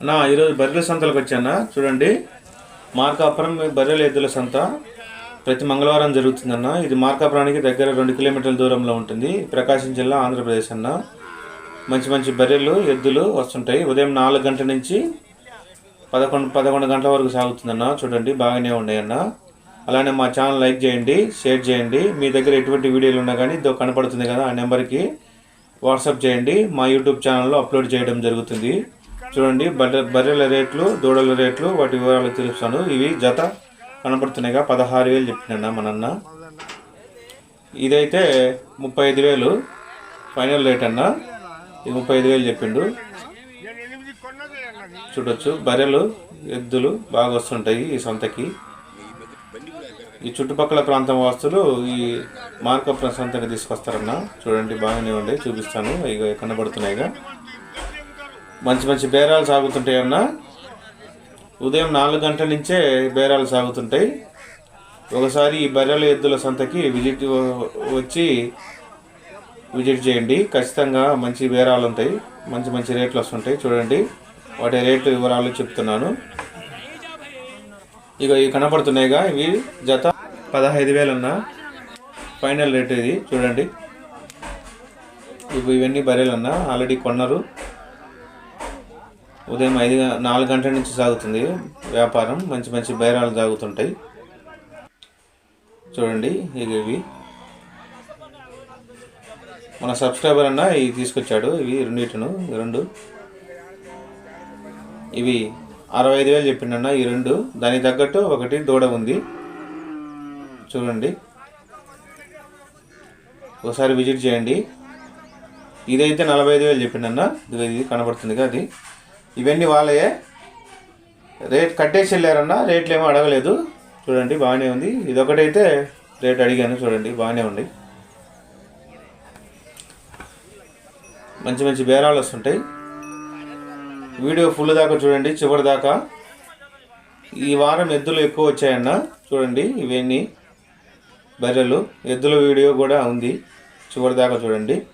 నా ఈరోజు బర్రెల సంతలకు వచ్చానా? చూడండి. మార్కాపురం బర్రెల ఎద్దుల సంత. ప్రతి మంగళవారం జరుగుతుందన్న. ఇది మార్కాపురానికి దగ్గర రెండు కిలోమీటర్ల దూరంలో ఉంటుంది. ప్రకాశం జిల్లా ఆంధ్రప్రదేశ్ అన్న. మంచి మంచి బర్రెలు ఎద్దులు వస్తుంటాయి. ఉదయం నాలుగు గంటల నుంచి పదకొండు పదకొండు గంటల వరకు సాగుతుందన్న. చూడండి బాగానే ఉన్నాయన్న. అలానే మా ఛానల్ లైక్ చేయండి షేర్ చేయండి. మీ దగ్గర ఎటువంటి వీడియోలు ఉన్నా కానీ ఇదో కనపడుతుంది కదా ఆ నెంబర్కి వాట్సాప్ చేయండి. మా యూట్యూబ్ ఛానల్లో అప్లోడ్ చేయడం జరుగుతుంది. చూడండి బర్రెల రేట్లు దూడల రేట్లు వాటి వివరాలు తెలుస్తాను ఇవి జత కనపడుతున్నాయిగా. పదహారు వేలు చెప్పినా మనన్న. ఇదైతే ముప్పై ఐదు వేలు. ఫైనల్ రేట్ అన్న. ఇది ముప్పై ఐదు వేలు చెప్పిండు. చూడొచ్చు. బర్రెలు ఎద్దులు బాగా వస్తుంటాయి ఈ సంతకి. ఈ చుట్టుపక్కల ప్రాంతం వాస్తులు ఈ మార్కప్ సంతకి తీసుకొస్తారన్న. చూడండి బాగానే ఉండే. చూపిస్తాను. ఇక కనబడుతున్నాయిగా. మంచి మంచి బేరాలు సాగుతుంటాయి అన్న. ఉదయం నాలుగు గంటల నుంచే బేరాలు సాగుతుంటాయి. ఒకసారి ఈ బర్రెల ఎద్దుల సంతకి విజిట్ వచ్చి విజిట్ చేయండి. ఖచ్చితంగా మంచి బేరాలు ఉంటాయి. మంచి మంచి రేట్లు వస్తుంటాయి. చూడండి. వాటి రేట్లు వివరాలు చెప్తున్నాను. ఇక ఇవి కనపడుతున్నాయిగా. ఇవి జత పదహైదు వేలన్న ఫైనల్ రేట్ ఇది. చూడండి. ఇవి ఇవన్నీ బర్రెలన్నా. ఆల్రెడీ కొన్నారు. ఉదయం ఐదు నాలుగు గంటల నుంచి సాగుతుంది వ్యాపారం. మంచి మంచి బేరాలు సాగుతుంటాయి చూడండి ఇవి మన సబ్స్క్రైబర్ అన్న ఇవి తీసుకొచ్చాడు. ఇవి రెండిటిను ఈ రెండు. ఇవి అరవై ఐదు వేలు చెప్పిండన్న ఈ రెండు. దానికి తగ్గట్టు ఒకటి దూడ ఉంది. చూడండి. ఒకసారి విజిట్ చేయండి. ఇదైతే నలభై ఐదు వేలు చెప్పిండన్న. ఇది ఇది కనబడుతుందిగా అది. ఇవన్నీ వాళ్ళయే. రేట్ కట్టేసి వెళ్ళారన్నా రేట్లు ఏమో అడగలేదు. చూడండి బాగానే ఉంది. ఇదొకటైతే రేట్ అడిగాను చూడండి బాగానే ఉంది. మంచి మంచి బేరాలు వస్తుంటాయి. వీడియో ఫుల్ దాకా చూడండి చివరి దాకా. ఈ వారం ఎద్దులు ఎక్కువ వచ్చాయన్న చూడండి ఇవన్నీ బర్రెలు. ఎద్దుల వీడియో కూడా ఉంది చివరి దాకా చూడండి.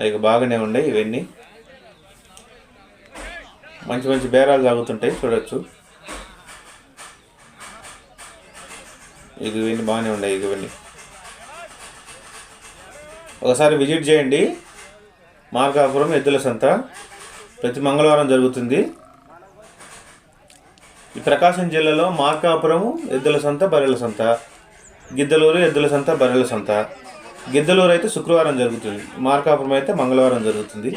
అవి బాగానే ఉన్నాయి ఇవన్నీ. మంచి మంచి బేరాలు సాగుతుంటాయి చూడొచ్చు. ఇక ఇవన్నీ బాగానే ఉన్నాయి ఇదివన్నీ ఇవన్నీ ఒకసారి విజిట్ చేయండి. మార్కాపురం ఎద్దుల సంత. ప్రతి మంగళవారం జరుగుతుంది. ఈ ప్రకాశం జిల్లాలో మార్కాపురము ఎద్దుల సంత బర్రెల సంత. గిద్దలూరు ఎద్దుల సంత బర్రెల సంత. గిద్దలూరు అయితే శుక్రవారం జరుగుతుంది. మార్కాపురం అయితే మంగళవారం జరుగుతుంది.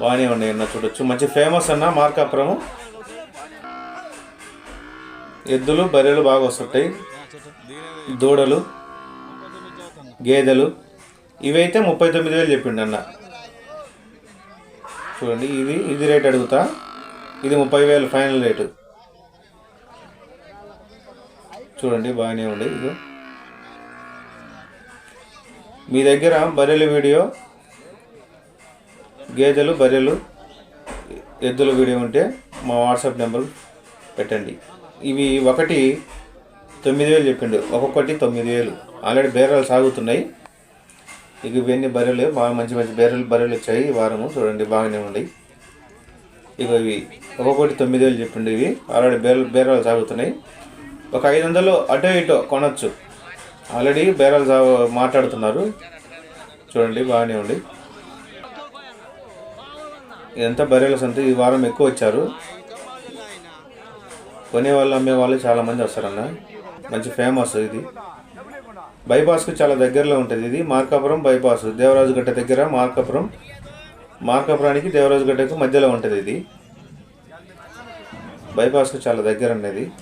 బాగానే ఉన్నాయి అన్న చూడొచ్చు. మంచి ఫేమస్ అన్న మార్కాపురము. ఎద్దులు బర్రెలు బాగా వస్తుంటాయి. దూడలు గేదెలు. ఇవైతే ముప్పై తొమ్మిది వేలు చెప్పిండు అన్న. చూడండి ఇది ఇది రేట్ అడుగుతా. ఇది ముప్పై వేలు ఫైనల్ రేటు. చూడండి బాగానే ఉంది. ఇది మీ దగ్గర బర్రెల వీడియో గేదెలు బర్రెలు ఎద్దుల వీడియో ఉంటే మా వాట్సాప్ నెంబర్ పెట్టండి. ఇవి ఒకటి తొమ్మిది వేలు చెప్పిండు. ఒక్కొక్కటి తొమ్మిది వేలు. ఆల్రెడీ బేరాలు సాగుతున్నాయి. ఇక ఇవన్నీ బర్రెలు బాగా మంచి మంచి బేరలు బర్రెలు వచ్చాయి ఈ వారము. చూడండి బాగానే ఉన్నాయి. ఇక ఇవి. ఒక్కొక్కటి తొమ్మిది వేలు చెప్పిండు ఇవి. ఆల్రెడీ బేర బేరాలు సాగుతున్నాయి. ఒక ఐదు వందలు అటో ఇటో కొనొచ్చు. ఆల్రెడీ బేరాలు సాగు మాట్లాడుతున్నారు. చూడండి బాగానే ఉంది. ఇదంతా బర్రెల సంత ఈ వారం ఎక్కువ వచ్చారు. కొనే వాళ్ళు అమ్మే వాళ్ళు వస్తారన్న. మంచి ఫేమస్ ఇది. బైపాస్కి చాలా దగ్గరలో ఉంటుంది ఇది. మార్కాపురం బైపాస్ దేవరాజుగడ్డ దగ్గర మార్కాపురం. మార్కాపురానికి దేవరాజుగడ్డకు మధ్యలో ఉంటుంది ఇది. బైపాస్కి చాలా దగ్గర ఉన్నది.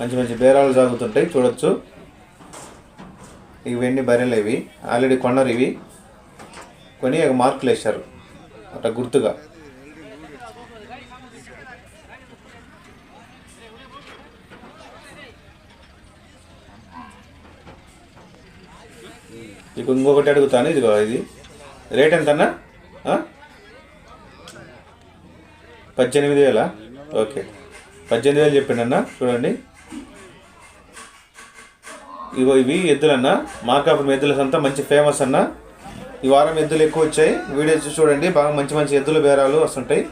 మంచి మంచి బేరాలు సాగుతుంటాయి చూడొచ్చు. ఇవన్నీ బర్రెలు ఇవి ఆల్రెడీ కొన్నారు ఇవి. కొని ఒక మార్కులు వేశారు అట్లా గుర్తుగా. ఇక ఇంకొకటి అడుగుతాను ఇదిగో ఇది. రేట్ ఎంతన్నా? పద్దెనిమిది వేలా? ఓకే. పద్దెనిమిది వేలు చెప్పిండన్నా చూడండి. ఇగో ఇవి ఎద్దులన్నా మార్కాపురం ఎద్దుల సంత మంచి ఫేమస్ అన్నా. ఈ వారం ఎద్దులు ఎక్కువ వచ్చాయి. వీడియో చూడండి. బాగా మంచి మంచి ఎద్దుల బేరాలు వస్తుంటాయి.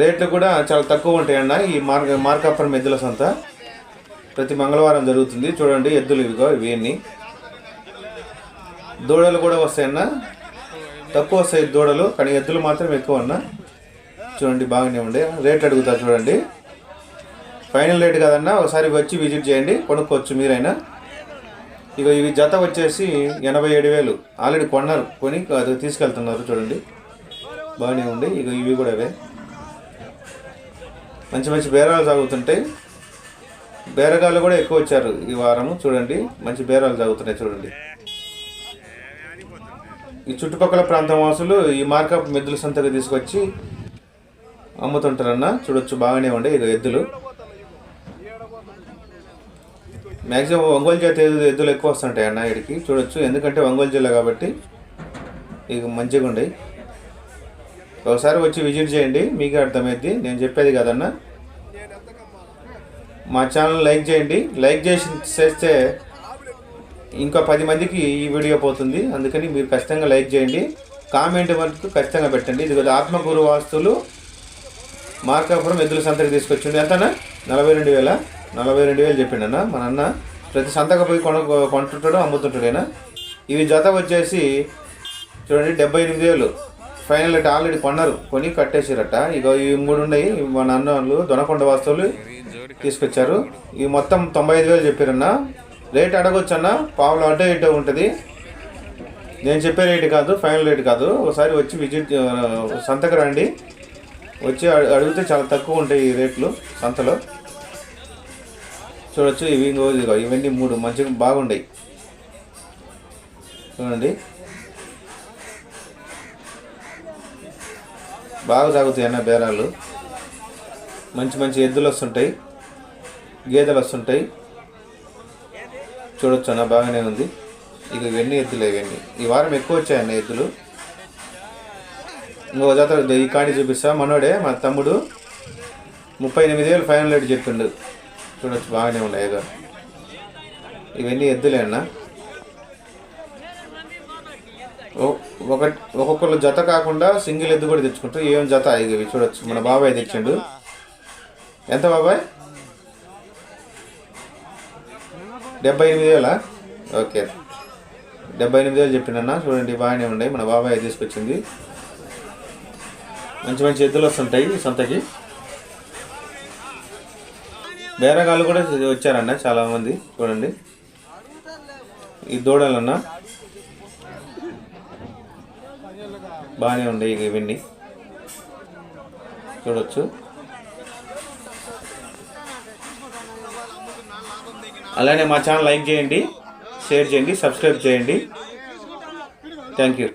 రేట్లు కూడా చాలా తక్కువ ఉంటాయి అన్న ఈ మార్క మార్కాపురం ఎద్దుల సంత. ప్రతి మంగళవారం జరుగుతుంది. చూడండి ఎద్దులు ఇవిగో ఇవన్నీ దూడలు కూడా వస్తాయన్న తక్కువ వస్తాయి దూడలు కానీ ఎద్దులు మాత్రం ఎక్కువ అన్న. చూడండి బాగానే ఉండే. రేట్ అడుగుతా చూడండి. ఫైనల్ రేట్ కదన్నా. ఒకసారి వచ్చి విజిట్ చేయండి. కొనుక్కోవచ్చు మీరైనా. ఇక ఇవి జత వచ్చేసి ఎనభై ఏడు వేలు. ఆల్రెడీ కొన్నారు. కొని అది తీసుకెళ్తున్నారు చూడండి. బాగానే ఉంది. ఇక ఇవి కూడా అవే మంచి మంచి బేరాలు సాగుతుంటాయి బేరగాళ్ళు కూడా ఎక్కువ వచ్చారు ఈ వారము. చూడండి. మంచి బేరాలు సాగుతున్నాయి చూడండి. ఈ చుట్టుపక్కల ప్రాంతం వాసులు ఈ మార్కప్ మెద్దుల సంతకు తీసుకొచ్చి అమ్ముతుంటారన్న. చూడొచ్చు. బాగానే ఉండే ఇక ఎద్దులు. మ్యాక్సిమం ఒంగోలు జాతి ఎద్దులు ఎక్కువ వస్తుంటాయి అన్న ఇక్కడికి చూడొచ్చు. ఎందుకంటే ఒంగోలు జిల్లా కాబట్టి ఇక మంచిగా ఉండయి. ఒకసారి వచ్చి విజిట్ చేయండి. మీకే అర్థమైద్ది. నేను చెప్పేది కదన్న. మా ఛానల్ లైక్ చేయండి. లైక్ చేసి చేస్తే ఇంకా పది మందికి ఈ వీడియో పోతుంది. అందుకని మీరు ఖచ్చితంగా లైక్ చేయండి. కామెంట్ వరకు ఖచ్చితంగా పెట్టండి. ఇది కదా ఆత్మగురు వాస్తులు మార్కాపురం ఎద్దుల సంతకి తీసుకొచ్చిండి. ఎంతనా నలభై రెండు వేల? నలభై రెండు వేలు చెప్పిండన్న. మన అన్న ప్రతి సంతకు పోయి కొన కొంటుంటాడు అమ్ముతుంటాడేనా ఇవి జత వచ్చేసి చూడండి డెబ్బై ఎనిమిది వేలు. ఫైనల్ అయితే ఆల్రెడీ కొన్నారు. కొని కట్టేసారట. ఇక ఇవి మూడు ఉన్నాయి. మా నాన్న వాళ్ళు దొనకొండ వస్తువులు తీసుకొచ్చారు. ఇవి మొత్తం తొంభై ఐదు వేలు చెప్పారన్న. రేట్ అడగొచ్చు అన్న పావులు అడ్డ ఇటో ఉంటుంది. నేను చెప్పే రేటు కాదు ఫైనల్ రేట్ కాదు. ఒకసారి వచ్చి విజిట్ సంతకు రండి. వచ్చి అడిగితే చాలా తక్కువ ఉంటాయి ఈ రేట్లు సంతలో. చూడొచ్చు ఇవి ఇంకో ఇదిగో ఇవన్నీ మూడు మంచిగా బాగుంటాయి చూడండి. బాగా సాగుతాయి అన్న బేరాలు. మంచి మంచి ఎద్దులు వస్తుంటాయి గేదెలు వస్తుంటాయి. చూడొచ్చు అన్న బాగానే ఉంది. ఇక ఇవన్నీ ఎద్దులు ఇవన్నీ. ఈ వారం ఎక్కువ వచ్చాయన్న ఎద్దులు. ఇంకో జాతర ఈ కాడి చూపిస్తా. మనోడే మా తమ్ముడు. ముప్పై ఎనిమిది వేలు ఫైనల్ రేట్ చెప్పిండు. చూడొచ్చు బాగానే ఉన్నాయి ఏదో. ఇవన్నీ ఎద్దులే అన్న. ఒక ఒక్కొక్కరు జత కాకుండా సింగిల్ ఎద్దు కూడా తెచ్చుకుంటారు. ఏం జత? ఇవి చూడొచ్చు. మన బాబాయ్ తెచ్చిండు. ఎంత బాబాయ్? డెబ్బై ఎనిమిది వేలా? ఓకే. డెబ్బై ఎనిమిది వేలు చెప్పిండన్న చూడండి బాగానే ఉన్నాయి. మన బాబాయ్ తీసుకొచ్చింది. మంచి మంచి ఎద్దులు వస్తుంటాయి సొంతకి సంతకి. బేరగాళ్ళు కూడా వచ్చారన్న చాలామంది చూడండి. ఈ దూడలన్న. బాగానే ఉండే ఇవన్నీ. చూడొచ్చు. అలానే మా ఛానల్ లైక్ చేయండి షేర్ చేయండి సబ్స్క్రైబ్ చేయండి. Thank you.